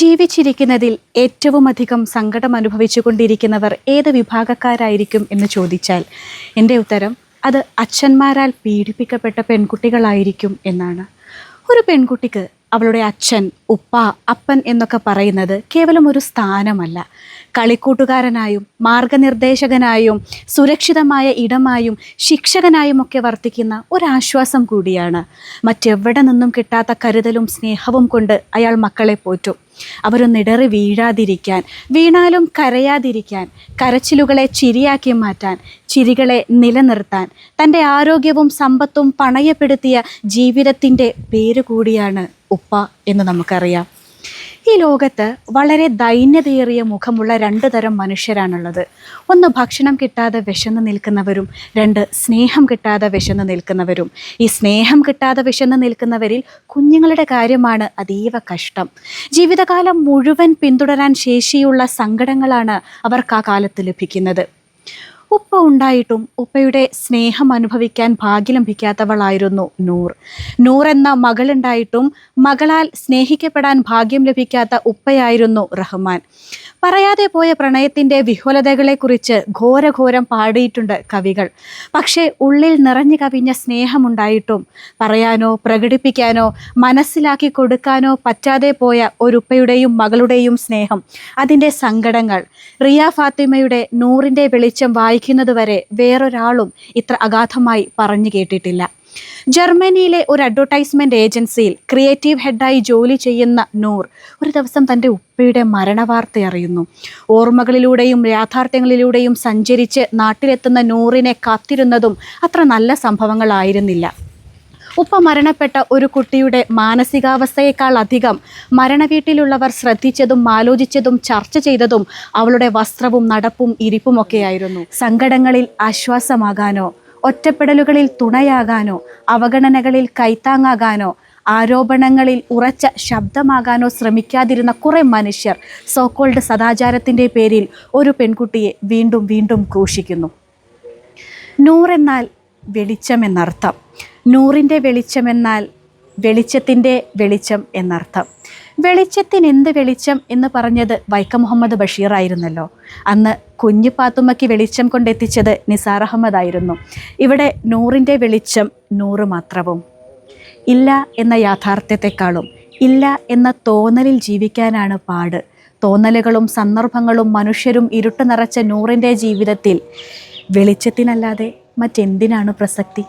ജീവിച്ചിരിക്കുന്നതിൽ ഏറ്റവും അധികം സങ്കടം അനുഭവിച്ചു കൊണ്ടിരിക്കുന്നവർ ഏത് വിഭാഗക്കാരായിരിക്കും എന്ന് ചോദിച്ചാൽ എന്റെ ഉത്തരം അത് അച്ഛന്മാരാൽ പീഡിപ്പിക്കപ്പെട്ട പെൺകുട്ടികളായിരിക്കും എന്നാണ്. ഒരു പെൺകുട്ടിക്ക് അവളുടെ അച്ഛൻ ഉപ്പ അപ്പൻ എന്നൊക്കെ പറയുന്നത് കേവലം ഒരു സ്ഥാനമല്ല. കളിക്കൂട്ടുകാരനായും മാർഗനിർദ്ദേശകനായും സുരക്ഷിതമായ ഇടമായും ശിക്ഷകനായും ഒക്കെ വർത്തിക്കുന്ന ഒരാശ്വാസം കൂടിയാണ്. മറ്റെവിടെ നിന്നും കിട്ടാത്ത കരുതലും സ്നേഹവും കൊണ്ട് അയാൾ മക്കളെ പോറ്റും. അവരൊന്നിടറി വീഴാതിരിക്കാൻ വീണാലും കരയാതിരിക്കാൻ കരച്ചിലുകളെ ചിരിയാക്കി മാറ്റാൻ ചിരികളെ നിലനിർത്താൻ തന്റെ ആരോഗ്യവും സമ്പത്തും പണയപ്പെടുത്തിയ ജീവിതത്തിന്റെ പേര് കൂടിയാണ് ഉപ്പ എന്ന് നമുക്കറിയാം. ഈ ലോകത്ത് വളരെ ദൈന്യതയേറിയ മുഖമുള്ള രണ്ട് തരം മനുഷ്യരാണുള്ളത്. ഒന്ന് ഭക്ഷണം കിട്ടാതെ വിശന്ന് നിൽക്കുന്നവരും രണ്ട് സ്നേഹം കിട്ടാതെ വിശന്ന് നിൽക്കുന്നവരും. ഈ സ്നേഹം കിട്ടാതെ വിശന്ന് നിൽക്കുന്നവരിൽ കുഞ്ഞുങ്ങളുടെ കാര്യമാണ് അതീവ കഷ്ടം. ജീവിതകാലം മുഴുവൻ പിന്തുടരാൻ ശേഷിയുള്ള സങ്കടങ്ങളാണ് അവർക്ക് ആ കാലത്ത് ലഭിക്കുന്നത്. ഉപ്പ ഉണ്ടായിട്ടും ഉപ്പയുടെ സ്നേഹം അനുഭവിക്കാൻ ഭാഗ്യം ലഭിക്കാത്തവളായിരുന്നു നൂർ. നൂർ എന്ന മകളുണ്ടായിട്ടും മകളാൽ സ്നേഹിക്കപ്പെടാൻ ഭാഗ്യം ലഭിക്കാത്ത ഉപ്പയായിരുന്നു റഹ്മാൻ. പറയാതെ പോയ പ്രണയത്തിന്റെ വിഹ്വലതകളെക്കുറിച്ച് ഘോരഘോരം പാടിയിട്ടുണ്ട് കവികൾ. പക്ഷേ ഉള്ളിൽ നിറഞ്ഞു കവിഞ്ഞ സ്നേഹമുണ്ടായിട്ടും പറയാനോ പ്രകടിപ്പിക്കാനോ മനസ്സിലാക്കി കൊടുക്കാനോ പറ്റാതെ പോയ ഒരുപ്പയുടെയും മകളുടെയും സ്നേഹം അതിന്റെ സങ്കടങ്ങൾ റിയ ഫാത്തിമയുടെ നൂറിന്റെ വെളിച്ചം വായിക്കുന്നതുവരെ വേറൊരാളും ഇത്ര അഗാധമായി പറഞ്ഞു കേട്ടിട്ടില്ല. ജർമ്മനിയിലെ ഒരു അഡ്വർടൈസ്മെന്റ് ഏജൻസിയിൽ ക്രിയേറ്റീവ് ഹെഡായി ജോലി ചെയ്യുന്ന നൂർ ഒരു ദിവസം തന്റെ ഉപ്പയുടെ മരണവാർത്ത അറിയുന്നു. ഓർമ്മകളിലൂടെയും യാഥാർത്ഥ്യങ്ങളിലൂടെയും സഞ്ചരിച്ച് നാട്ടിലെത്തുന്ന നൂറിനെ കാത്തിരുന്നതും അത്ര നല്ല സംഭവങ്ങളായിരുന്നില്ല. ഉപ്പ മരണപ്പെട്ട ഒരു കുട്ടിയുടെ മാനസികാവസ്ഥയേക്കാൾ അധികം മരണവീട്ടിലുള്ളവർ ശ്രദ്ധിച്ചതും ആലോചിച്ചതും ചർച്ച ചെയ്തതും അവളുടെ വസ്ത്രവും നടപ്പും ഇരിപ്പുമൊക്കെയായിരുന്നു സങ്കടങ്ങളിൽ ആശ്വാസമാകാനോ ഒറ്റപ്പെടലുകളിൽ തുണയാകാനോ അവഗണനകളിൽ കൈത്താങ്ങാകാനോ ആരോപണങ്ങളിൽ ഉറച്ച ശബ്ദമാകാനോ ശ്രമിക്കാതിരുന്ന കുറേ മനുഷ്യർ സോക്കോൾഡ് സദാചാരത്തിന്റെ പേരിൽ ഒരു പെൺകുട്ടിയെ വീണ്ടും വീണ്ടും ക്രൂശിക്കുന്നു. നൂറെന്നാൽ വെളിച്ചം എന്നർത്ഥം നൂറിന്റെ വെളിച്ചം എന്നാൽ വെളിച്ചത്തിന്റെ വെളിച്ചം എന്നർത്ഥം. വെളിച്ചത്തിന് എന്ത് വെളിച്ചം എന്ന് പറഞ്ഞത് വൈക്കം മുഹമ്മദ് ബഷീർ ആയിരുന്നല്ലോ. അന്ന് കുഞ്ഞു പാത്തുമ്മയ്ക്ക് വെളിച്ചം കൊണ്ടെത്തിച്ചത് നിസാർ അഹമ്മദ് ആയിരുന്നു. ഇവിടെ നൂറിന്റെ വെളിച്ചം നൂറ് മാത്രവും. ഇല്ല എന്ന യാഥാർത്ഥ്യത്തെക്കാളും ഇല്ല എന്ന തോന്നലിൽ ജീവിക്കാനാണ് പാട്. തോന്നലുകളും സന്ദർഭങ്ങളും മനുഷ്യരും ഇരുട്ട് നിറച്ച നൂറിന്റെ ജീവിതത്തിൽ വെളിച്ചത്തിനല്ലാതെ മറ്റെന്തിനാണ് പ്രസക്തി?